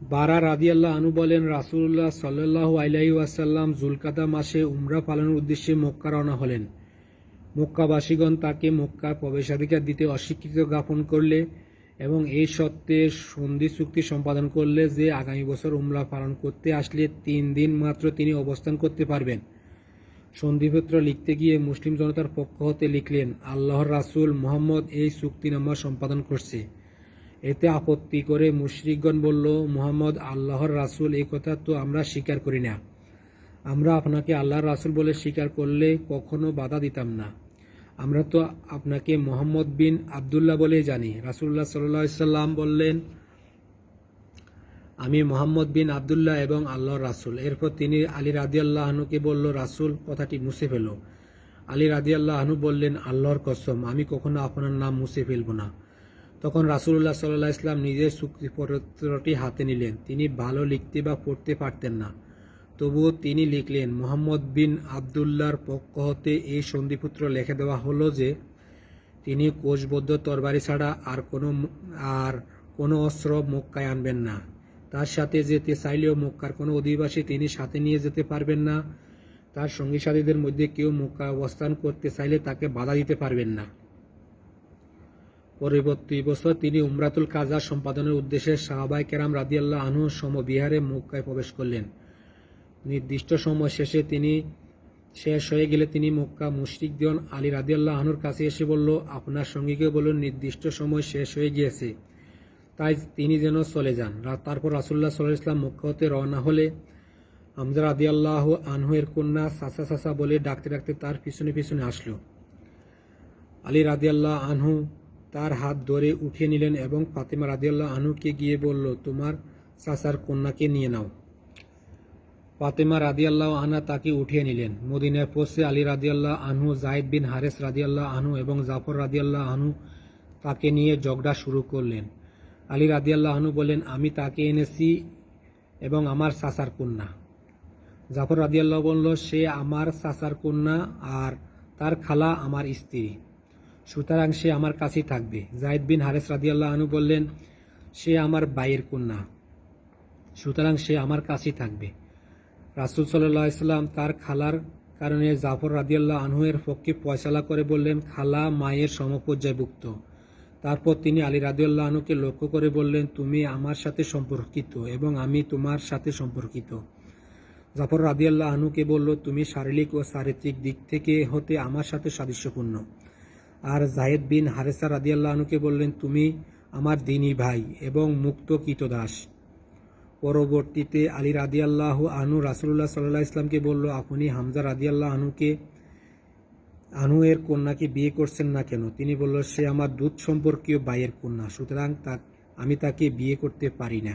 বারা রাদিয়াল্লাহ আনু বলেন, রাসূলুল্লাহ সাল্লাল্লাহু আলাইহি ওয়াসাল্লাম জুলকাদা মাসে উমরা পালনের উদ্দেশ্যে মক্কা রওনা হলেন। মক্কাবাসীগণ তাকে মক্কা প্রবেশাধিকার দিতে অস্বীকৃত জ্ঞাপন করলে এবং এই সত্ত্বে সন্ধি চুক্তি সম্পাদন করলে যে আগামী বছর উমরা পালন করতে আসলে তিন দিন মাত্র তিনি অবস্থান করতে পারবেন। সন্ধিপত্র লিখতে গিয়ে মুসলিম জনতার পক্ষ হতে লিখলেন, আল্লাহর রাসূল মোহাম্মদ এই চুক্তিনামা সম্পাদন করছে। এতে আপত্তি করে মুশরিকগণ বলল, মুহাম্মদ আল্লাহর রাসূল, এই কথা তো আমরা স্বীকার করি না। আমরা আপনাকে আল্লাহর রাসূল বলে স্বীকার করলে কখনো বাধা দিতাম না। আমরা তো আপনাকে মোহাম্মদ বিন আবদুল্লাহ বলেই জানি। রাসূলুল্লাহ সাল্লাহ সাল্লাম বললেন, আমি মোহাম্মদ বিন আবদুল্লাহ এবং আল্লাহর রাসূল। এরপর তিনি আলী রাদিয়াল্লাহ আহনুকে বলল, রাসূল, কথাটি মুছে ফেলো। আলী রাদিয়াল্লাহ আহনু বললেন, আল্লাহর কসম, আমি কখনো আপনার নাম মুছে ফেলব না। তখন রাসূলুল্লাহ সাল্লাহ ইসলাম নিজের চুক্তিপত্রটি হাতে নিলেন। তিনি ভালো লিখতে বা পড়তে পারতেন না। তবুও তিনি লিখলেন, মোহাম্মদ বিন আবদুল্লাহর পক্ষ হতে এই সন্ধিপত্র লিখে দেওয়া হলো যে, তিনি কোষবদ্ধ তরবারি ছাড়া আর কোনো আর কোনো অস্ত্র মক্কায় আনবেন না। তার সাথে যেতে চাইলেও মক্কার কোনো অধিবাসী তিনি সাথে নিয়ে যেতে পারবেন না। তার সঙ্গী সাথীদের মধ্যে কেউ মক্কা অবস্থান করতে চাইলে তাকে বাধা দিতে পারবেন না। পরবর্তী বছর তিনি উমরাতুল কাজা সম্পাদনের উদ্দেশ্যে সাহাবাই কেরাম রাদিয়াল্লাহ আনহু সমবিহারে মক্কায় প্রবেশ করলেন। নির্দিষ্ট সময় শেষে তিনি শেষ হয়ে গেলে তিনি মক্কা মুশরিকজন আলী রাদিয়াল্লাহ আহনুর কাছে এসে বলল, আপনার সঙ্গীকে বলুন, নির্দিষ্ট সময় শেষ হয়ে গিয়েছে। তাই তিনি যেন চলে যান। তারপর রাসুল্লাহ সাল্লাহ ইসলাম মক্কা হতে রওনা হলে হামজা রাদিয়াল্লাহ আনহু এর কন্যা সাসা সাসা বলে ডাকতে ডাকতে তার পিছনে পিছনে আসলো। আলী রাদিয়াল্লাহ আনহু তার হাত ধরে উঠিয়ে নিলেন এবং ফাতেমা রাদিয়াল্লাহ আনহুকে গিয়ে বলল, তোমার চাচার কন্যাকে নিয়ে নাও। ফাতেমা রাদিয়াল্লাহ আনহা তাকে উঠিয়ে নিলেন। মদিনায় পৌঁছে আলী রাদিয়াল্লাহ আনহু জাহিদ বিন হারেস রাদিয়াল্লাহ আনহু এবং জাফর রাদিয়াল্লাহ আনহু তাকে নিয়ে ঝগড়া শুরু করলেন। আলী রাদিয়াল্লাহ আনহু বললেন, আমি তাকে এনেছি এবং আমার চাচার কন্যা। জাফর রাদিয়াল্লাহ বলল, সে আমার চাচার কন্যা আর তার খালা আমার স্ত্রী। সুতরাং সে আমার কাছেই থাকবে। জাহিদ বিন হারেস রাদিয়াল্লাহ আনু বললেন, সে আমার বাইয়ের কন্যা। সুতরাং সে আমার কাছেই থাকবে। রাসুল সাল্লাহ ইসলাম তার খালার কারণে জাফর রাদিয়াল্লাহ আনহুয়ের পক্ষে ফয়সালা করে বললেন, খালা মায়ের সমপর্যায়ভুক্ত। তারপর তিনি আলী রাদিয়াল্লাহ আনুকে লক্ষ্য করে বললেন, তুমি আমার সাথে সম্পর্কিত এবং আমি তোমার সাথে সম্পর্কিত। জাফর রাদিয়াল্লাহ আনুকে বলল, তুমি শারীরিক ও চারিত্রিক দিক থেকে হতে আমার সাথে সাদৃশ্যপূর্ণ। আর জাহেদ বিন হারেসা রাদিয়াল্লাহ আনহুকে বললেন, তুমি আমার দিনী ভাই এবং মুক্ত কীতদাস পরবর্তীতে আলী রাদিয়াল্লাহ আনু রাসুল্লাহ সাল্লাহ ইসলামকে বলল, আপনি হামজা রাদিয়াল্লাহ আনুকে আনু এর কন্যাকে বিয়ে করছেন না কেন? তিনি বলল, সে আমার দুধ সম্পর্কীয় বাইয়ের কন্যা, সুতরাং তা, আমি তাকে বিয়ে করতে পারি না।